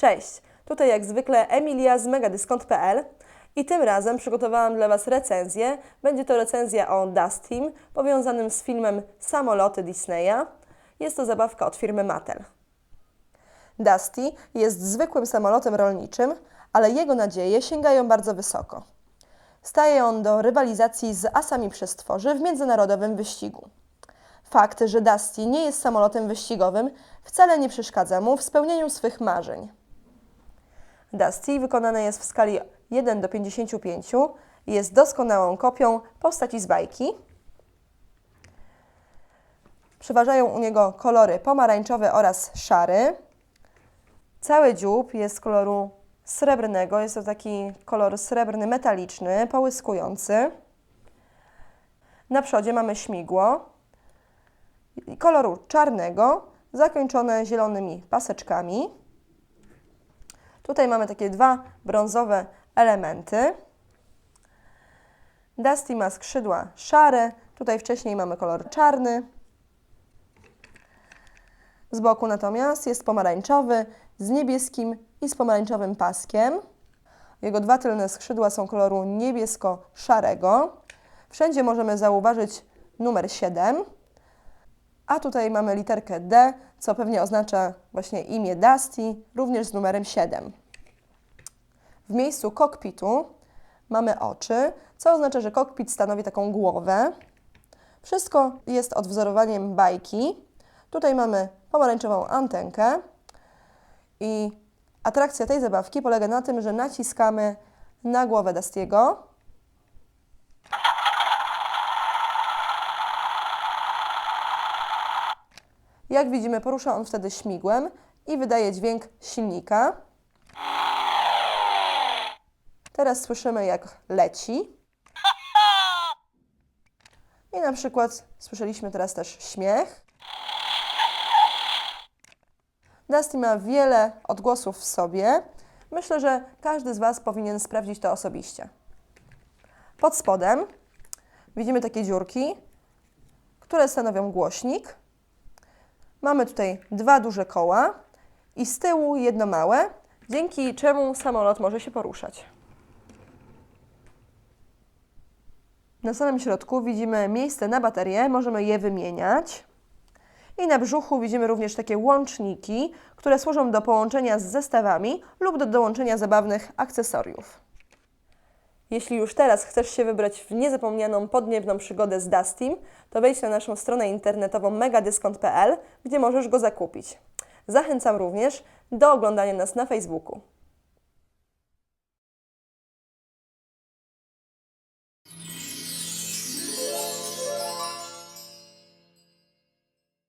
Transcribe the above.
Cześć, tutaj jak zwykle Emilia z megadyskont.pl i tym razem przygotowałam dla Was recenzję. Będzie to recenzja o Dustim, powiązanym z filmem Samoloty Disneya. Jest to zabawka od firmy Mattel. Dusty jest zwykłym samolotem rolniczym, ale jego nadzieje sięgają bardzo wysoko. Staje on do rywalizacji z asami przestworzy w międzynarodowym wyścigu. Fakt, że Dusty nie jest samolotem wyścigowym, wcale nie przeszkadza mu w spełnieniu swych marzeń. Dusty wykonane jest w skali 1 do 55 i jest doskonałą kopią postaci z bajki. Przeważają u niego kolory pomarańczowy oraz szary. Cały dziób jest koloru srebrnego, jest to taki kolor srebrny metaliczny, połyskujący. Na przodzie mamy śmigło koloru czarnego, zakończone zielonymi paseczkami. Tutaj mamy takie dwa brązowe elementy. Dusty ma skrzydła szare, tutaj wcześniej mamy kolor czarny. Z boku natomiast jest pomarańczowy z niebieskim i z pomarańczowym paskiem. Jego dwa tylne skrzydła są koloru niebiesko-szarego. Wszędzie możemy zauważyć numer 7. A tutaj mamy literkę D, co pewnie oznacza właśnie imię Dusty, również z numerem 7. W miejscu kokpitu mamy oczy, co oznacza, że kokpit stanowi taką głowę. Wszystko jest odwzorowaniem bajki. Tutaj mamy pomarańczową antenkę i atrakcja tej zabawki polega na tym, że naciskamy na głowę Dustiego. Jak widzimy, porusza on wtedy śmigłem i wydaje dźwięk silnika. Teraz słyszymy, jak leci. I na przykład słyszeliśmy teraz też śmiech. Dusty ma wiele odgłosów w sobie. Myślę, że każdy z Was powinien sprawdzić to osobiście. Pod spodem widzimy takie dziurki, które stanowią głośnik. Mamy tutaj dwa duże koła i z tyłu jedno małe, dzięki czemu samolot może się poruszać. Na samym środku widzimy miejsce na baterie, możemy je wymieniać. I na brzuchu widzimy również takie łączniki, które służą do połączenia z zestawami lub do dołączenia zabawnych akcesoriów. Jeśli już teraz chcesz się wybrać w niezapomnianą podniebną przygodę z Dustim, to wejdź na naszą stronę internetową megadyskont.pl, gdzie możesz go zakupić. Zachęcam również do oglądania nas na Facebooku.